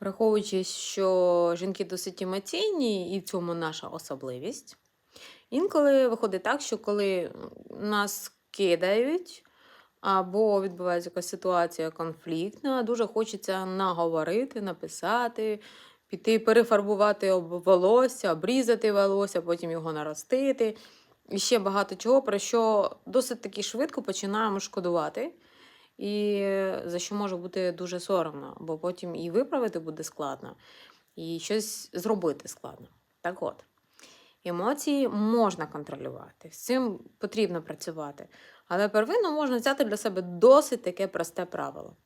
Враховуючи, що жінки досить емоційні, і в цьому наша особливість. Інколи виходить так, що коли нас кидають, або відбувається якась ситуація конфліктна, дуже хочеться наговорити, написати, піти перефарбувати волосся, обрізати волосся, потім його наростити. І ще багато чого, про що досить таки швидко починаємо шкодувати. І за що може бути дуже соромно, бо потім і виправити буде складно, і щось зробити складно. Так от, емоції можна контролювати, з цим потрібно працювати. Але первинно можна взяти для себе досить таке просте правило.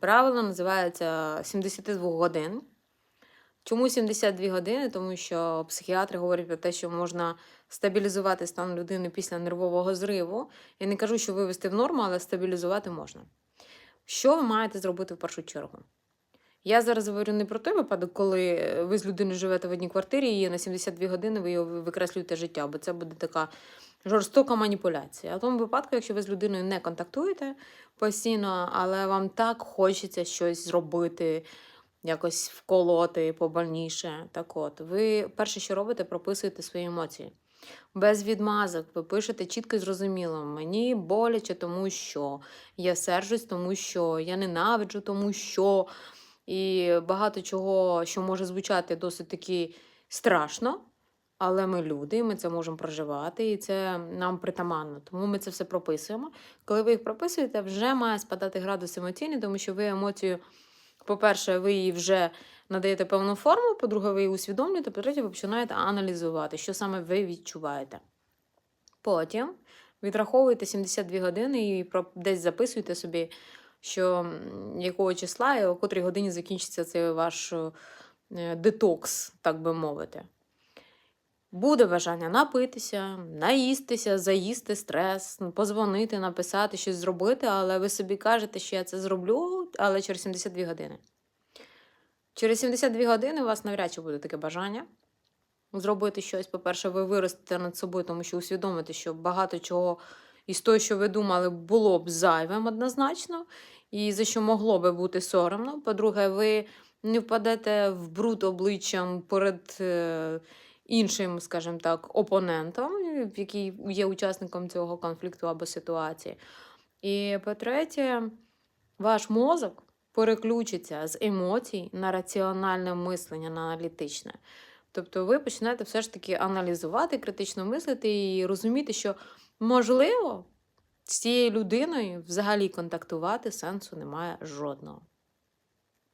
Правило називається 72 годин. Чому 72 години? Тому що психіатри говорять про те, що можна стабілізувати стан людини після нервового зриву. Я не кажу, що вивести в норму, але стабілізувати можна. Що ви маєте зробити в першу чергу? Я зараз говорю не про той випадок, коли ви з людиною живете в одній квартирі і на 72 години ви його викреслюєте життя, бо це буде така жорстока маніпуляція. А в тому випадку, якщо ви з людиною не контактуєте постійно, але вам так хочеться щось зробити, якось вколоти побольніше. Так от, ви перше, що робите, прописуєте свої емоції. Без відмазок, ви пишете чітко і зрозуміло. Мені боляче, тому що я сержусь, тому що я ненавиджу, тому що. І багато чого, що може звучати досить таки страшно, але ми люди, ми це можемо проживати, і це нам притаманно. Тому ми це все прописуємо. Коли ви їх прописуєте, вже має спадати градус емоційний, тому що ви емоцію, по-перше, ви її вже надаєте певну форму, по-друге, ви її усвідомлюєте, по-третє, ви починаєте аналізувати, що саме ви відчуваєте. Потім відраховуєте 72 години і десь записуєте собі, що якого числа і о котрій годині закінчиться цей ваш е, детокс, так би мовити. Буде бажання напитися, наїстися, заїсти стрес, ну, позвонити, написати, щось зробити, але ви собі кажете, що я це зроблю, але через 72 години. Через 72 години у вас навряд чи буде таке бажання зробити щось. По-перше, ви виростете над собою, тому що усвідомите, що багато чого із того, що ви думали, було б зайвим однозначно, і за що могло би бути соромно. По-друге, ви не впадете в бруд обличчям перед е, іншим, скажімо так, опонентом, який є учасником цього конфлікту або ситуації. І по-третє, ваш мозок переключиться з емоцій на раціональне мислення, на аналітичне. Тобто ви починаєте все ж таки аналізувати, критично мислити і розуміти, що можливо з цією людиною взагалі контактувати сенсу немає жодного.